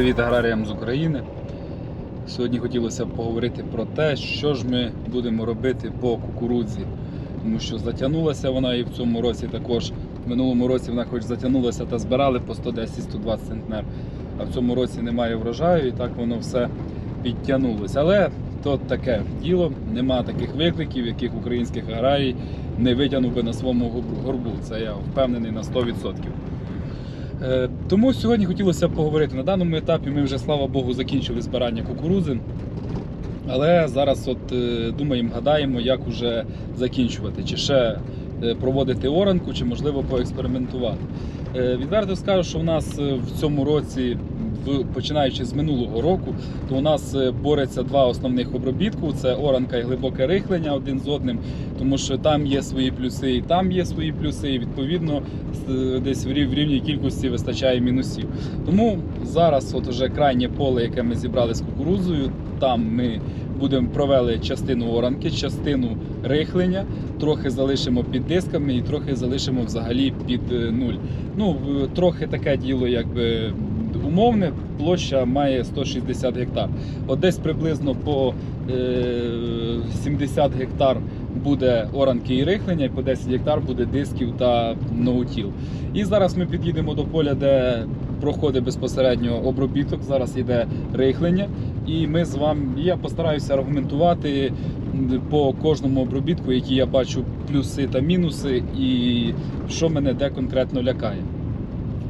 Привіт аграріям з України. Сьогодні хотілося б поговорити про те, що ж ми будемо робити по кукурудзі. Тому що затягнулася вона і в цьому році також. В минулому році вона хоч затягнулася та збирали по 110-120 центнер. А в цьому році немає врожаю і так воно все підтягнулося. Але то таке діло, нема таких викликів, яких українських аграрій не витягнув би на своєму горбу-. Це я впевнений на 100%. Е, Тому сьогодні хотілося б поговорити. На даному етапі ми вже, слава Богу, закінчили збирання кукурудзи. Але зараз от е, думаємо, гадаємо, як уже закінчувати. Чи ще е, проводити оранку, чи можливо поекспериментувати. Відверто скажу, що в нас в цьому році, починаючи з минулого року, то у нас е, бореться два основних обробітку: це оранка і глибоке рихлення один з одним, тому що там є свої плюси, і там є свої плюси, і відповідно десь в рів- рівній кількості вистачає мінусів. Тому зараз, от уже крайнє поле, яке ми зібрали з кукурудзою, там ми будемо провели частину оранки, частину рихлення, трохи залишимо під дисками і трохи залишимо взагалі під е, нуль. Ну, трохи таке діло, якби умовне, площа має 160 гектар. От десь приблизно по е, 70 гектар буде оранки і рихлення, і по 10 гектар буде дисків та ноутіл. І зараз ми під'їдемо до поля, де проходить безпосередньо обробіток. Зараз йде рихлення. І ми з вами, я постараюся аргументувати по кожному обробітку, які я бачу плюси та мінуси, і що мене де конкретно лякає.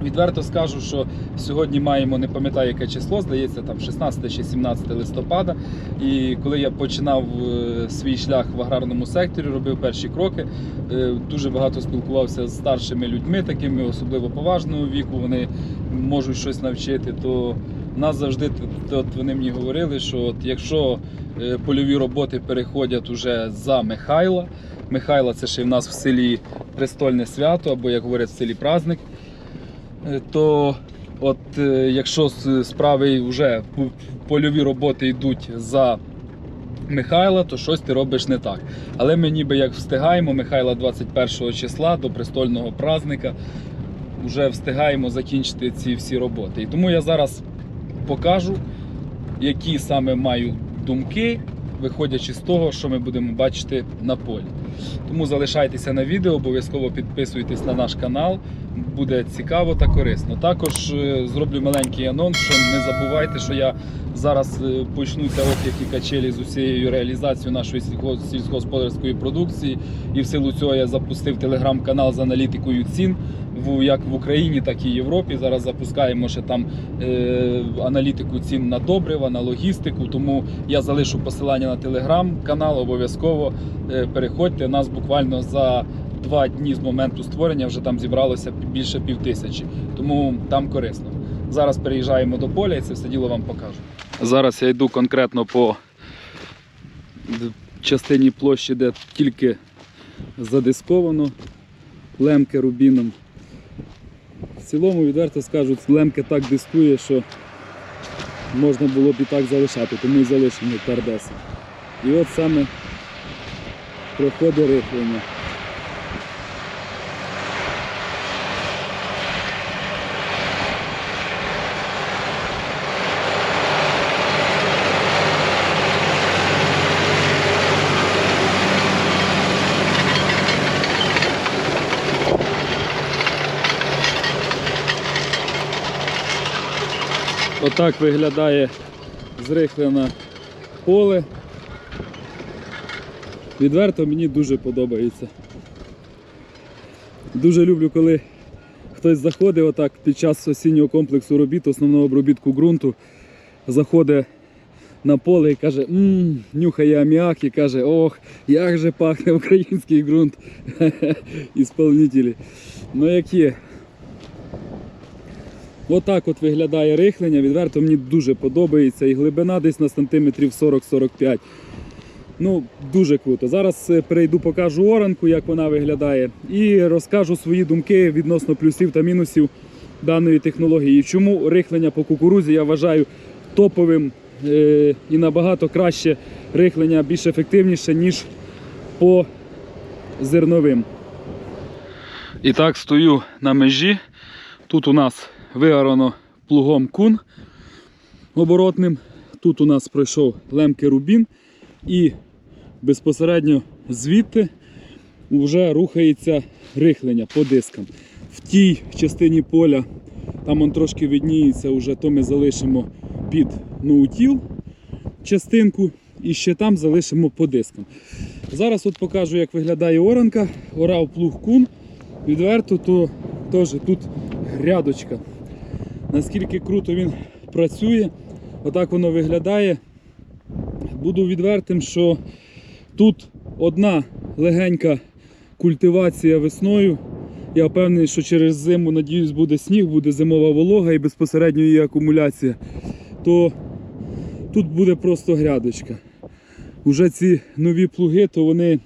Відверто скажу, що сьогодні маємо, не пам'ятаю яке число, здається, там 16 чи 17 листопада. І коли я починав е, свій шлях в аграрному секторі, робив перші кроки, е, дуже багато спілкувався з старшими людьми, такими особливо поважного віку. Вони можуть щось навчити. То нас завжди от вони мені говорили, що от якщо е, польові роботи переходять уже за Михайла, Михайла це ще в нас в селі престольне свято, або як говорять в селі праздник. Е, то от е, якщо справи вже польові роботи йдуть за Михайла, то щось ти робиш не так. Але ми ніби як встигаємо Михайла 21 числа до престольного праздника, вже встигаємо закінчити ці всі роботи. І тому я зараз покажу, які саме маю думки, виходячи з того, що ми будемо бачити на полі. Тому залишайтеся на відео, обов'язково підписуйтесь на наш канал. Буде цікаво та корисно. Також е, зроблю маленький анонс, що не забувайте, що я зараз е, почнуться і качелі з усією реалізацією нашої сільськогосподарської продукції. І в силу цього я запустив телеграм-канал з аналітикою цін як в Україні, так і Європі. Зараз запускаємо ще там е, аналітику цін на добрива, на логістику. Тому я залишу посилання на телеграм-канал. Обов'язково е, переходьте. Нас буквально за два дні з моменту створення вже там зібралося більше пів тисячі. Тому там корисно. Зараз переїжджаємо до поля і це все діло вам покажу. Зараз я йду конкретно по частині площі, де тільки задисковано лемки рубіном. В цілому, відверто скажу, лемки так дискує, що можна було б і так залишати, тому і залишимо пердеси. І от саме проходить рихлення. Отак виглядає зрихлене поле. Відверто мені дуже подобається. Дуже люблю, коли хтось заходить отак під час осіннього комплексу робіт, основного обробітку ґрунту, заходить на поле і каже, мм, нюхає аміак і каже, ох, як же пахне український ґрунт. Ісполнителі. Ну як є. Отак от виглядає рихлення. Відверто мені дуже подобається. І глибина десь на сантиметрів 40-45. Ну, дуже круто. Зараз е, перейду, покажу оранку, як вона виглядає, і розкажу свої думки відносно плюсів та мінусів даної технології. Чому рихлення по кукурузі я вважаю топовим е, і набагато краще рихлення, більш ефективніше, ніж по зерновим. І так стою на межі. Тут у нас виорано плугом кун. оборотним. Тут у нас пройшов лемки рубін і безпосередньо звідти вже рухається рихлення по дискам. В тій частині поля, там он трошки видніється, вже то ми залишимо під ноутіл частинку і ще там залишимо по дискам. Зараз от покажу, як виглядає оранка. Орав плуг кун. Відверто, то теж тут грядочка. Наскільки круто він працює, отак воно виглядає. Буду відвертим, що тут одна легенька культивація весною. Я впевнений, що через зиму, надіюсь, буде сніг, буде зимова волога і безпосередньо її акумуляція. То тут буде просто грядочка. Уже ці нові плуги, то вони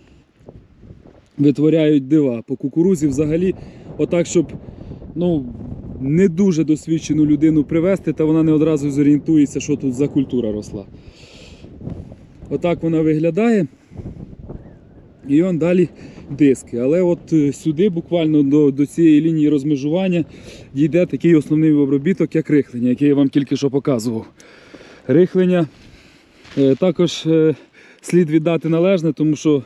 витворяють дива. По кукурузі взагалі, отак, щоб ну, не дуже досвідчену людину привезти, та вона не одразу зорієнтується, що тут за культура росла. Отак вона виглядає. І он далі диски. Але от е, сюди, буквально до, до цієї лінії розмежування, дійде такий основний обробіток, як рихлення, який я вам тільки що показував. Рихлення е, також е, слід віддати належне, тому що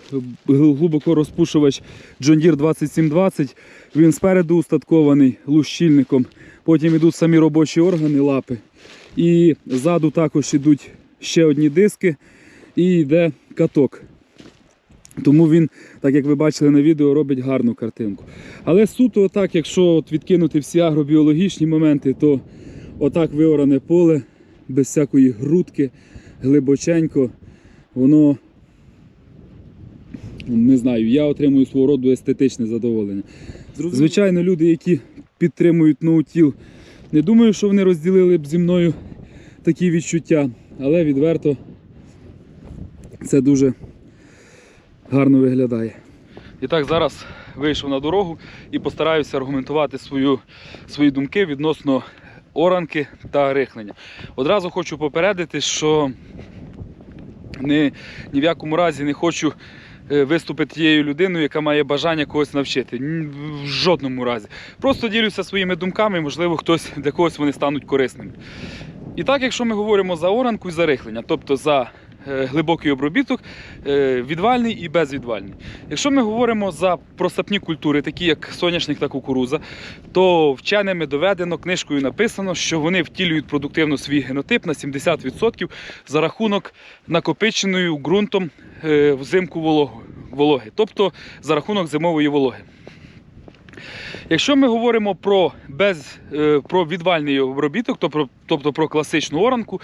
глибоко розпушувач John Deere 2720, він спереду устаткований лущильником, потім йдуть самі робочі органи, лапи. І ззаду також йдуть ще одні диски і йде каток. Тому він, так як ви бачили на відео, робить гарну картинку. Але суто, отак, якщо от відкинути всі агробіологічні моменти, то отак виоране поле, без всякої грудки, глибоченько, воно, не знаю, я отримую свого роду естетичне задоволення. Звичайно, люди, які підтримують ноутіл, не думаю, що вони розділили б зі мною такі відчуття, але відверто це дуже гарно виглядає. І так, зараз вийшов на дорогу і постараюся аргументувати свою, свої думки відносно оранки та рихлення. Одразу хочу попередити, що ні, ні в якому разі не хочу е, виступити тією людиною, яка має бажання когось навчити. В жодному разі. Просто ділюся своїми думками, можливо, хтось для когось вони стануть корисними. І так, якщо ми говоримо за оранку і за рихлення, тобто за глибокий обробіток, е, відвальний і безвідвальний. Якщо ми говоримо за просапні культури, такі як соняшник та кукуруза, то вченими доведено, книжкою написано, що вони втілюють продуктивно свій генотип на 70% за рахунок накопиченої ґрунтом е, взимку вологи, тобто за рахунок зимової вологи. Якщо ми говоримо про, без, е, про відвальний обробіток, то про- тобто про класичну оранку,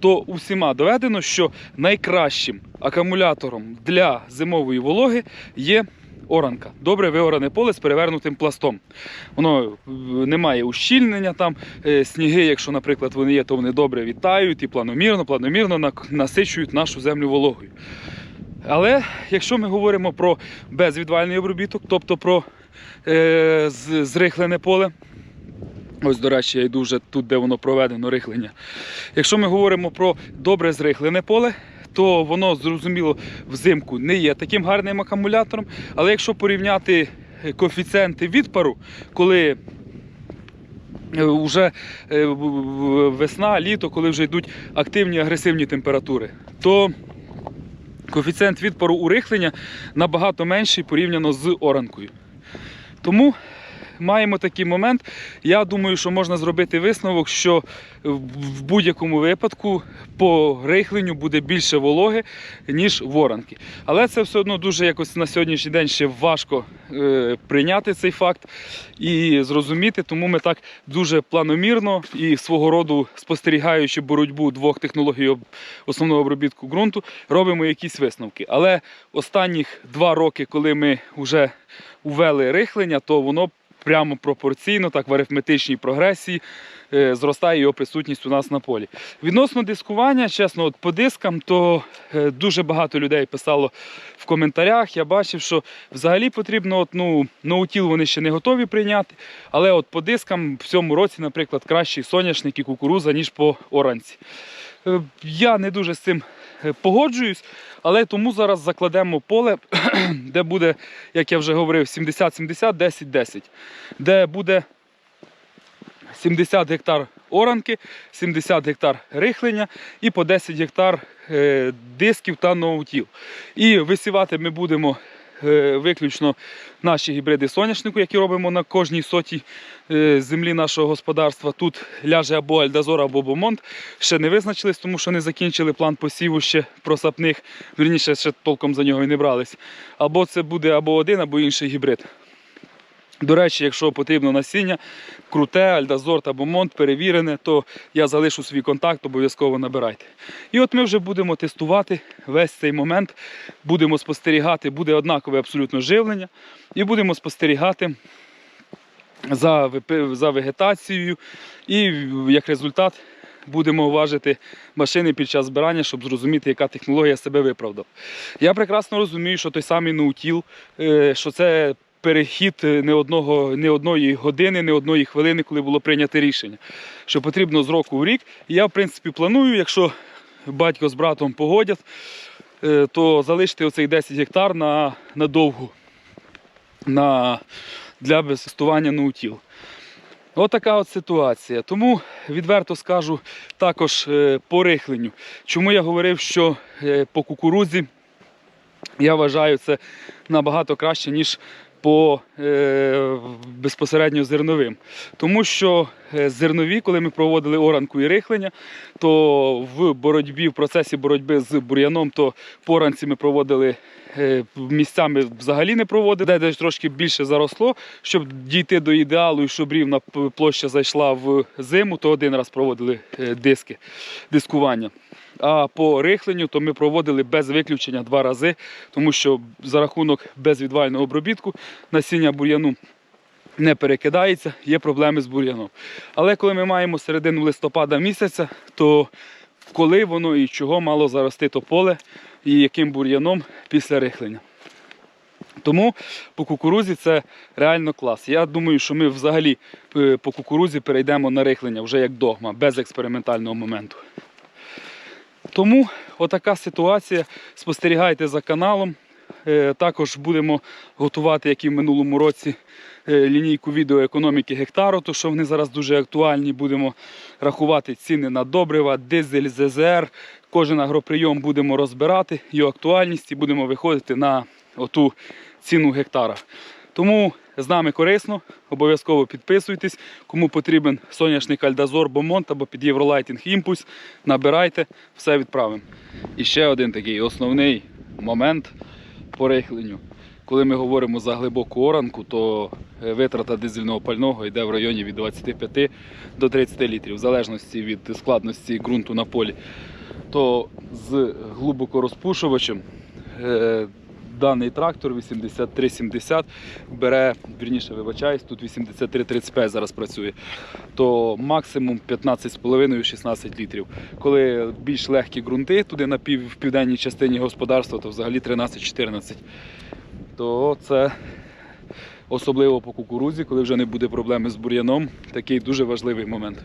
то усіма доведено, що найкращим акумулятором для зимової вологи є оранка. Добре виоране поле з перевернутим пластом. Воно е, не має ущільнення там, е, сніги, якщо, наприклад, вони є, то вони добре вітають і планомірно, планомірно насичують нашу землю вологою. Але якщо ми говоримо про безвідвальний обробіток, тобто про е, зрихлене поле, ось, до речі, я йду вже тут, де воно проведено рихлення. Якщо ми говоримо про добре зрихлене поле, то воно зрозуміло взимку не є таким гарним акумулятором. Але якщо порівняти е, коефіцієнти відпару, коли вже весна, літо, коли вже йдуть активні агресивні температури, то коефіцієнт відпору у рихлення набагато менший порівняно з оранкою. Тому маємо такий момент. Я думаю, що можна зробити висновок, що в будь-якому випадку по рихленню буде більше вологи, ніж в оранки. Але це все одно дуже якось на сьогоднішній день ще важко е, прийняти цей факт і зрозуміти. Тому ми так дуже планомірно і свого роду спостерігаючи боротьбу двох технологій основного обробітку ґрунту, робимо якісь висновки. Але останніх два роки, коли ми вже ввели рихлення, то воно прямо пропорційно, так в арифметичній прогресії е, зростає його присутність у нас на полі. Відносно дискування, чесно, от по дискам, то е, дуже багато людей писало в коментарях. Я бачив, що взагалі потрібно, от, ну, ноутіл вони ще не готові прийняти. Але от по дискам в цьому році, наприклад, кращий соняшник і кукуруза, ніж по оранці. Е, Я не дуже з цим погоджуюсь, але тому зараз закладемо поле, де буде, як я вже говорив, 70-70, 10-10, де буде 70 гектар оранки, 70 гектар рихлення і по 10 гектар е, дисків та ноутів. І висівати ми будемо виключно наші гібриди соняшнику, які робимо на кожній соті е, землі нашого господарства. Тут ляже або Альдазор, або Бомонт. Ще не визначились, тому що не закінчили план посіву ще просапних. Вірніше, ще толком за нього і не брались. Або це буде або один, або інший гібрид. До речі, якщо потрібно насіння, круте, альдазор та бомонт перевірене, то я залишу свій контакт, обов'язково набирайте. І от ми вже будемо тестувати весь цей момент, будемо спостерігати, буде однакове абсолютно живлення, і будемо спостерігати за, за вегетацією. І як результат будемо важити машини під час збирання, щоб зрозуміти, яка технологія себе виправдав. Я прекрасно розумію, що той самий ноутіл, е, що це перехід не, одного, не одної години, не одної хвилини, коли було прийнято рішення, що потрібно з року в рік. Я, в принципі, планую, якщо батько з братом погодять, е, то залишити оцей 10 гектар на, на довгу на, для безтестування ноутіл. От така от ситуація. Тому відверто скажу також е, по рихленню. Чому я говорив, що е, по кукурудзі я вважаю це набагато краще, ніж по е, безпосередньо зерновим. Тому що е, зернові, коли ми проводили оранку і рихлення, то в боротьбі, в процесі боротьби з бур'яном, то по оранці ми проводили е, місцями взагалі не проводили, де десь трошки більше заросло, щоб дійти до ідеалу і щоб рівна площа зайшла в зиму, то один раз проводили е, диски, дискування. А по рихленню то ми проводили без виключення два рази, тому що за рахунок безвідвального обробітку насіння бур'яну не перекидається, є проблеми з бур'яном. Але коли ми маємо середину листопада місяця, то коли воно і чого мало зарости то поле і яким бур'яном після рихлення. Тому по кукурузі це реально клас. Я думаю, що ми взагалі е, по кукурузі перейдемо на рихлення вже як догма, без експериментального моменту. Тому отака ситуація. Спостерігайте за каналом. Е, Також будемо готувати, як і в минулому році, е, лінійку відеоекономіки гектару, то що вони зараз дуже актуальні. Будемо рахувати ціни на добрива, дизель, ЗЗР. Кожен агроприйом будемо розбирати, його актуальність і будемо виходити на оту ціну гектара. Тому з нами корисно, обов'язково підписуйтесь. Кому потрібен соняшник Альдазор Бомонт або під Євролайтінг Імпульс, набирайте, все відправимо. І ще один такий основний момент по рихленню. Коли ми говоримо за глибоку оранку, то е, витрата дизельного пального йде в районі від 25 до 30 літрів, в залежності від складності ґрунту на полі. То з глибокорозпушувачем е, даний трактор 8370 бере, вірніше вибачаюсь, тут 8335 зараз працює, то максимум 15,5-16 літрів. Коли більш легкі ґрунти, туди на пів, в південній частині господарства, то взагалі 13-14. То це особливо по кукурузі, коли вже не буде проблеми з бур'яном, такий дуже важливий момент.